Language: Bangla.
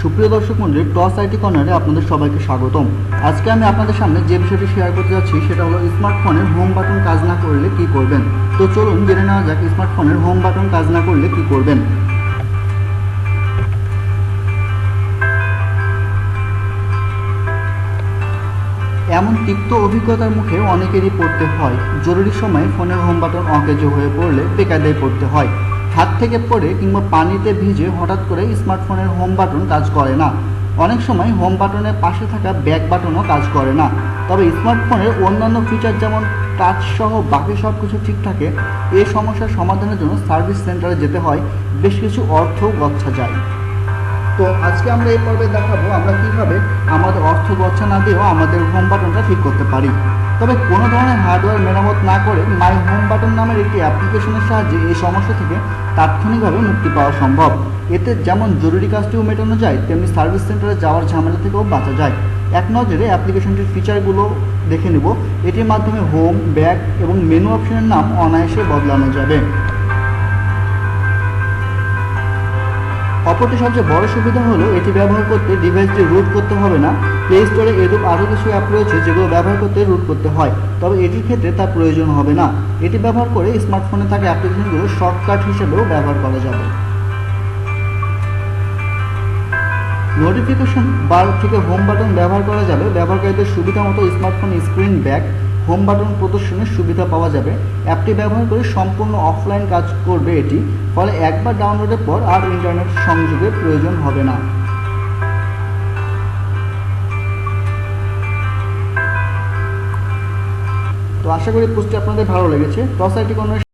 সুপ্রিয় দর্শক মন্ডলী, টস আইটি কর্নারে আপনাদের সবাইকে স্বাগতম। আজকে আমি আপনাদের সামনে যে বিষয়টি শেয়ার করতে যাচ্ছি, সেটা হলো স্মার্টফোনের হোম বাটন কাজ না করলে কি করবেন? তো চলুন জেনে নেওয়া যাক স্মার্টফোনের হোম বাটন কাজ না করলে কি করবেন। এমন তিক্ত অভিজ্ঞতার মুখে অনেকেরই পড়তে হয়। জরুরি সময়ে ফোনের হোম বাটন অকেজ হয়ে পড়লে বেকায়দায় পড়তে হয়। হাত থেকে পড়ে কিংবা পানিতে ভিজে হঠাৎ করে স্মার্টফোনের হোম বাটন কাজ করে না। অনেক সময় হোম বাটনের পাশে থাকা ব্যাক বাটনও কাজ করে না। তবে স্মার্টফোনের অন্যান্য ফিচার যেমন টাচ সহ বাকি সব কিছু ঠিক থাকে এই সমস্যার সমাধানের জন্য সার্ভিস সেন্টারে যেতে হয়। বেশ কিছু অর্থ গচ্ছা যায়। তো আজকে আমরা এই পর্বে দেখাবো আমরা কীভাবে আমাদের অর্থ গচ্ছা না দিয়েও আমাদের হোম বাটনটা ঠিক করতে পারি। তবে কোনো ধরনের হার্ডওয়্যার মেরামত না করে মাই হোম বাটন নামের একটি অ্যাপ্লিকেশনের সাহায্যে এই সমস্যা থেকে তাৎক্ষণিকভাবে মুক্তি পাওয়া সম্ভব। এতে যেমন জরুরি কাজটিও মেটানো যায়, তেমনি সার্ভিস সেন্টারে যাওয়ার ঝামেলা থেকেও বাঁচা যায়। এক নজরে অ্যাপ্লিকেশনটির ফিচারগুলো দেখে নেব। এটির মাধ্যমে হোম ব্যাক এবং মেনু অপশনের নাম অনায়াসে বদলানো যাবে। অপরটি সবচেয়ে বড় সুবিধা হলো এটি ব্যবহার করতে ডিভাইসটি রুট করতে হবে না। প্লে স্টোরে এরূপ আরও কিছু অ্যাপ রয়েছে যেগুলো ব্যবহার করতে রুট করতে হয়, তবে এটির ক্ষেত্রে তার প্রয়োজন হবে না। এটি ব্যবহার করে স্মার্টফোনে থাকা অ্যাপ্লিকেশনগুলো শর্টকাট হিসেবেও ব্যবহার করা যাবে। নোটিফিকেশন বার থেকে হোম বাটন ব্যবহার করা যাবে। ব্যবহারকারীদের সুবিধা মতো smartphone screen back home button প্রদর্শনের সুবিধা পাওয়া যাবে। অ্যাপটি ব্যবহার করে সম্পূর্ণ অফলাইন কাজ করবে এটি, ফলে একবার ডাউনলোডের পর আর ইন্টারনেট সংযোগের প্রয়োজন হবে না। তো আশা করি পোস্টটি আপনাদের ভালো লেগেছে। টস আইটি কোনো